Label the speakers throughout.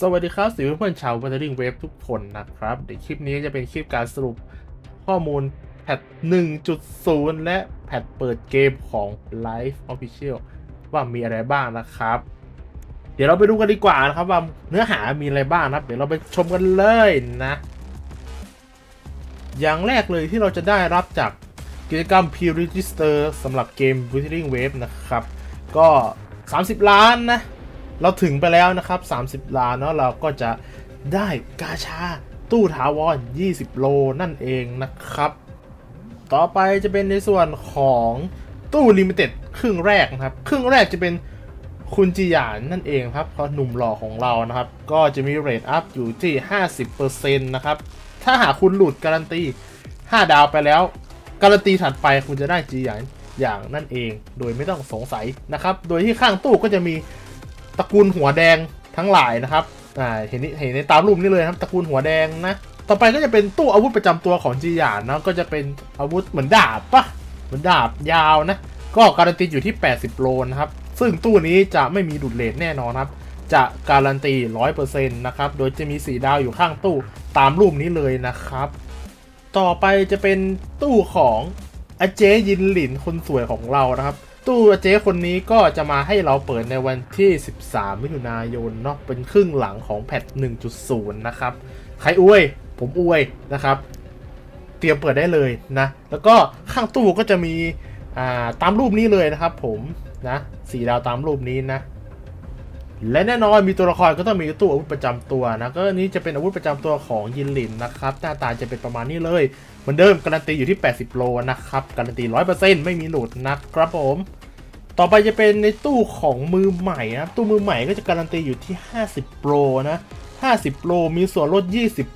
Speaker 1: สวัสดีครับสิเพื่อนๆชาวบัตเตอร์ w เวฟทุกคนนะครับ เดี๋ยวคลิปนี้จะเป็นคลิปการสรุปข้อมูลแพท 1.0 และแพทเปิดเกมของ Live Official ว่ามีอะไรบ้างนะครับ เดี๋ยวเราไปดูกันดีกว่านะครับว่าเนื้อหามีอะไรบ้างนะครับเดี๋ยวเราไปชมกันเลยนะ อย่างแรกเลยที่เราจะได้รับจากกิจกรรม Pre-Register สำหรับเกม Wuthering Wave นะครับ ก็ 30 ล้านนะ เราถึงไปแล้วนะครับ 30ล้านเนาะเราก็จะได้กาชาตู้ถาวร 20 โลนั่นเองนะครับ ต่อไปจะเป็นในส่วนของตู้ลิมิเต็ดครึ่งแรกนะครับ ครึ่งแรกจะเป็นคุณจิยานนั่นเองครับเพราะหนุ่มหล่อของเรานะครับ ก็จะมีเรทอัพอยู่ที่ 50%นะครับ ถ้าหากคุณหลุดการันตี 5 ดาวไปแล้ว การันตีถัดไปคุณจะได้จีหยานอย่างนั่นเอง โดยไม่ต้องสงสัยนะครับ โดยที่ข้างตู้ก็จะมี ระกูลหัวแดงทั้งหลายนะครับอ่าเห็นนี่เห็นในตามรูปนี้เลยครับตระกูลหัวแดงนะ ต่อไปก็จะเป็นตู้อาวุธประจำตัวของจีหยานนะก็จะเป็นอาวุธเหมือนดาบปะเหมือนดาบยาวนะ ก็การันตีอยู่ที่ 80 โลนะครับ ซึ่งตู้นี้จะไม่มีดุดเลทแน่นอนครับ จะการันตี 100%นะครับ โดยจะมี 4 ดาวอยู่ข้างตู้ตามรูปนี้เลยนะครับ ต่อไปจะเป็นตู้ของอาเจยินหลินคนสวยของเรานะครับ ตู้เจคนนี้ก็จะมาให้เราเปิดในวันที่ 13 มิถุนายนเนาะเป็นครึ่งหลังของแพท 1.0 นะครับ ใครอวย ผมอวยนะครับ เตรียมเปิดได้เลยนะ แล้วก็ข้างตู้ก็จะมีอ่าตามรูปนี้เลยนะครับผมนะสีดาวตามรูปนี้นะ และแน่นอนมีตัวละครก็ต้องมีตู้อาวุธประจำตัวนะ ก็นี้จะเป็นอาวุธประจำตัวของยินหลินนะครับ หน้าตาจะเป็นประมาณนี้เลย เหมือนเดิมการันตีอยู่ที่ 80 โลนะครับ การันตี 100%ไม่มีหลุดนะครับผม ต่อไปจะเป็นในตู้ของมือใหม่นะตู้มือใหม่ก็จะการันตีอยู่ที่ 50 โปรนะ 50โลมีส่วนลด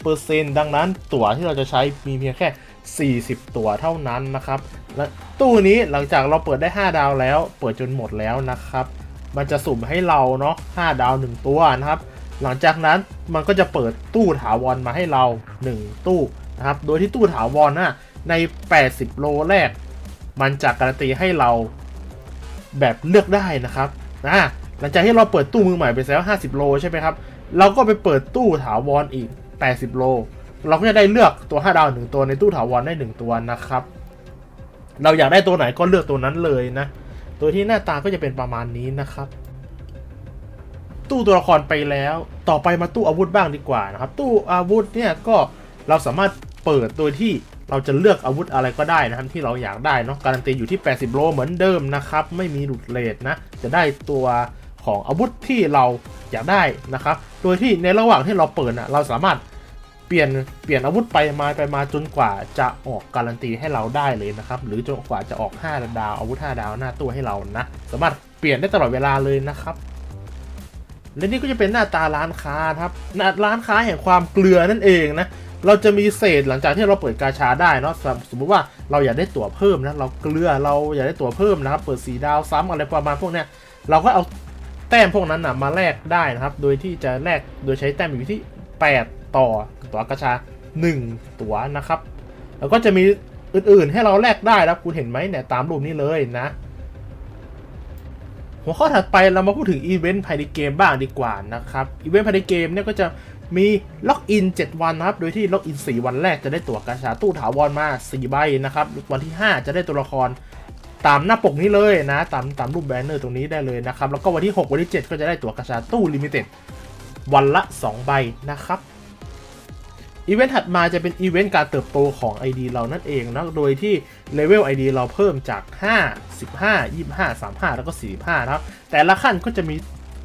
Speaker 1: 20%ดังนั้นตั๋วที่เราจะใช้มีเพียงแค่ 40 ตั๋วเท่านั้นนะครับ และตู้นี้หลังจากเราเปิดได้ 5 ดาวแล้ว เปิดจนหมดแล้วนะครับ มันจะสุ่มให้เราเนาะ 5 ดาว 1 ตัวนะครับ หลังจากนั้นมันก็จะเปิดตู้ถาวรมาให้เรา 1 ตู้ นะครับ โดยที่ตู้ถาวรน่ะใน 80 โลแรก มันจะการันตีให้เราแบบเลือกได้นะครับอ่าหลังจากที่เราเปิดตู้มือใหม่ไปแล้ว 50 โลใช่ไหมครับ เราก็ไปเปิดตู้ถาวรอีก 80 โล เราก็จะได้เลือกตัว 5 ดาวหนึ่งตัวในตู้ถาวรได้ 1 ตัวนะครับ เราอยากได้ตัวไหนก็เลือกตัวนั้นเลยนะโดยที่หน้าตาก็จะเป็นประมาณนี้นะครับ ตู้ตัวละครไปแล้ว ต่อไปมาตู้อาวุธบ้างดีกว่านะครับ ตู้อาวุธเนี่ยก็เราสามารถ เปิดโดยที่เราจะเลือกอาวุธอะไรก็ได้นะครับที่เราอยากได้เนาะการันตีอยู่ที่ 80 โลเหมือนเดิมนะครับ ไม่มีหลุดเลทนะ จะได้ตัวของอาวุธที่เราอยากได้นะครับ โดยที่ในระหว่างที่เราเปิดนะเราสามารถเปลี่ยนเปลี่ยนอาวุธไปมาไปมาจนกว่าจะออกการันตีให้เราได้เลยนะครับ หรือจนกว่าจะออก 5 ดาว อาวุธ 5 ดาวหน้าตู้ให้เรานะ สามารถเปลี่ยนได้ตลอดเวลาเลยนะครับและนี่ก็จะเป็นหน้าตาร้านค้าครับหน้าร้านค้าแห่งความเกลือนั่นเองนะ เราจะมีเศษหลังจากที่เราเปิดกาชาได้เนาะสมมุติว่าเราอยากได้ตั๋วเพิ่มนะเราเกลือเราอยากได้ตั๋วเพิ่มนะครับเปิดสีดาวซ้ำอะไรประมาณพวกเนี้ยเราก็เอาแต้มพวกนั้นนะมาแลกได้นะครับ โดยที่จะแลกโดยใช้แต้มอยู่ที่ 8 ต่อตั๋วกาชา 1 ตั๋วนะครับ แล้วก็จะมีอื่นๆ ให้เราแลกได้นะครับคุณเห็นไหมเนี่ยตามรูปนี้เลยนะหัวข้อถัดไปเรามาพูดถึงอีเวนต์ภายในเกมบ้างดีกว่านะครับอีเวนต์ภายในเกมเนี่ยก็จะ มีล็อกอิน 7 วันนะครับ โดยที่ล็อกอิน 4 วันแรกจะได้ตั๋วกาชาตู้ถาวรมา 4 ใบนะครับ วันที่ 5 จะได้ตัวละครตามหน้าปกนี้เลยนะ ตามตามรูปแบนเนอร์ตรงนี้ได้เลยนะครับ แล้วก็วันที่ 6 วันที่ 7 ก็จะได้ตั๋วกาชาตู้ลิมิเต็ดวันละ 2 ใบนะครับ อีเวนต์ถัดมาจะเป็นอีเวนต์การเติบโตของ ID เรานั่นเองนะ โดยที่เลเวล ID เราเพิ่มจาก 5 15 25 35 แล้วก็ 45 นะครับ แต่ละขั้นก็จะมี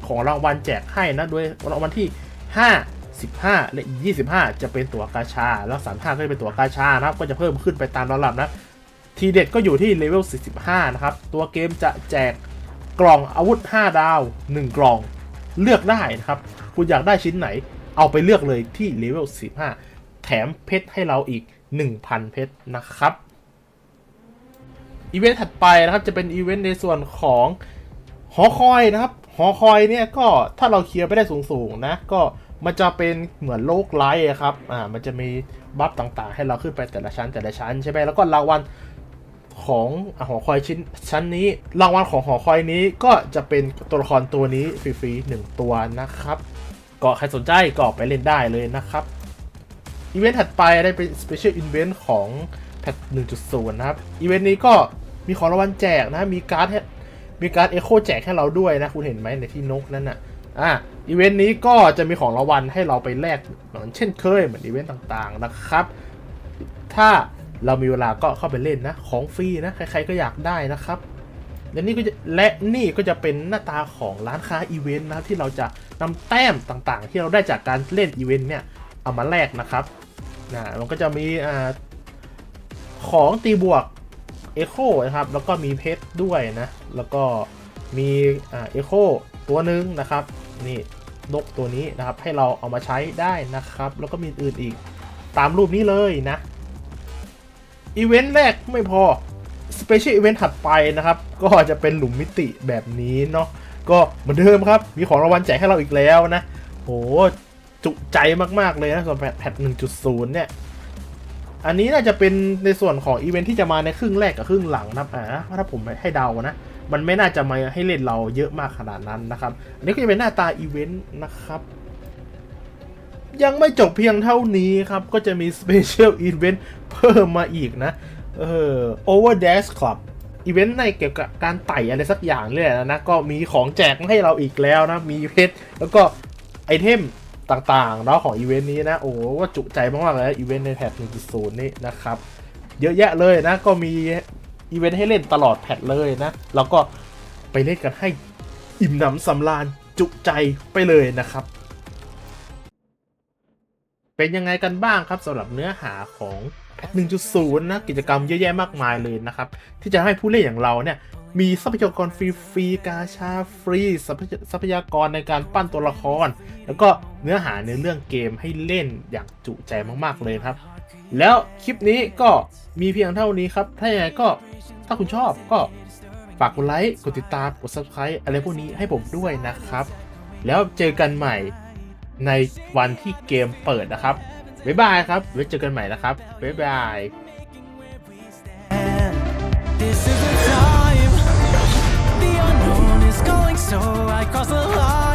Speaker 1: ของรางวัลแจกให้นะ โดยรางวัลที่ 5 15 และ 25 จะเป็นตัวกาชา แล้ว 35 ก็จะเป็นตัวกาชานะครับ ก็จะเพิ่มขึ้นไปตามระดับนะ ทีเด็ดก็อยู่ที่เลเวล 45 นะครับ ตัวเกมจะแจกกล่องอาวุธ 5 ดาว 1 กล่อง เลือกได้นะครับ คุณอยากได้ชิ้นไหน เอาไปเลือกเลยที่เลเวล 15 แถมเพชรให้เราอีก 1,000 เพชรนะครับอีเวนต์ถัดไปนะครับจะเป็นอีเวนต์ในส่วนของหอคอยนะครับ หอคอยเนี่ยก็ถ้าเราเคลียร์ไปได้สูงๆนะ ก็ มันจะเป็นเหมือนโลกไลท์ครับอ่ามันจะมีบัฟต่างๆ ให้เราขึ้นไปแต่ละชั้นแต่ละชั้นใช่ไหมแล้วก็รางวัลของอหอคอยชิ้นชั้นนี้ รางวัลของหอคอยนี้ก็จะเป็นตัวละครตัวนี้ฟรีๆหนึ่งตัวนะครับ ก็ใครสนใจก็ไปเล่นได้เลยนะครับอีเวนต์ถัดไปได้เป็น Special Event ของแพท1.0 นะครับอีเวนต์นี้ก็มีของรางวัลแจกนะมีการ์ดมีการ์ดเอโคแจกให้เราด้วยนะ คุณเห็นไหมในที่นกนั่นน่ะอะ อีเวนต์นี้ก็จะมีของรางวัลให้เราไปแลกเหมือนเช่นเคยเหมือนอีเวนต์ต่างๆนะครับ ถ้าเรามีเวลาก็เข้าไปเล่นนะ ของฟรีนะใครๆก็อยากได้นะครับ และนี่ก็จะและนี่ก็จะเป็นหน้าตาของร้านค้าอีเวนต์นะที่เราจะนำแต้มต่างๆ ที่เราได้จากการเล่นอีเวนต์เนี่ยเอามาแลกนะครับนะมันก็จะมีอ่าของตีบวกเอโคนะครับแล้วก็มีเพชรด้วยนะ แล้วก็มีอ่าเอโคตัวหนึ่งนะครับ นี่นกตัวนี้นะครับ ให้เราเอามาใช้ได้นะครับ แล้วก็มีอื่นอีกตามรูปนี้เลยนะอีเวนต์แรกไม่พอสเปเชียลอีเวนต์ถัดไปนะครับ ก็จะเป็นหลุมมิติแบบนี้เนาะก็เหมือนเดิมครับ มีของรางวัลแจกให้เราอีกแล้วนะ โห จุใจมากๆเลยนะสำหรับแพท1.0เนี่ย อันนี้น่าจะเป็นในส่วนของอีเวนท์ที่จะมาในครึ่งแรกกับครึ่งหลังนะอ่าถ้าผมให้เดานะ มันไม่น่าจะมาให้เล่นเราเยอะมากขนาดนั้นนะครับ อันนี้ก็จะเป็นหน้าตาอีเวนต์นะครับ ยังไม่จบเพียงเท่านี้ครับ ก็จะมี Special Event เพิ่มมาอีกนะ เออ Over Dash Club อีเวนต์ในเกี่ยวกับการไต่อะไรสักอย่างเลยนะนะ ก็มีของแจกให้เราอีกแล้วนะ มีเพชรแล้วก็ไอเทมต่างๆเนาะของอีเวนต์นี้นะ โอ้ว่าจุใจมากๆเลยอีเวนต์ในแพท1.0นี่นะครับ เยอะแยะเลยนะ ก็มี อีเวนต์ให้เล่นตลอดแพทเลยนะ แล้วก็ไปเล่นกันให้อิ่มหนำสำราญจุใจไปเลยนะครับ เป็นยังไงกันบ้างครับสำหรับเนื้อหาของแพท1.0 นะ กิจกรรมเยอะแยะมากมายเลยนะครับ ที่จะให้ผู้เล่นอย่างเราเนี่ยมีทรัพยากรฟรีฟรีๆกาชาฟรีทรัพยากรในการปั้นตัวละคร แล้วก็เนื้อหาในเรื่องเกมให้เล่นอย่างจุใจมากๆเลยครับ แล้วคลิปนี้ก็มีเพียงเท่านี้ครับ ถ้าอย่างไรก็ถ้าคุณชอบก็ฝากกดไลค์ กดติดตาม กด subscribe อะไรพวกนี้ให้ผมด้วยนะครับ แล้วเจอกันใหม่ในวันที่เกมเปิดนะครับ บ๊ายบายครับ ไว้เจอกันใหม่นะครับ บ๊ายบาย
Speaker 2: This is the time. The unknown is going so I cross the line.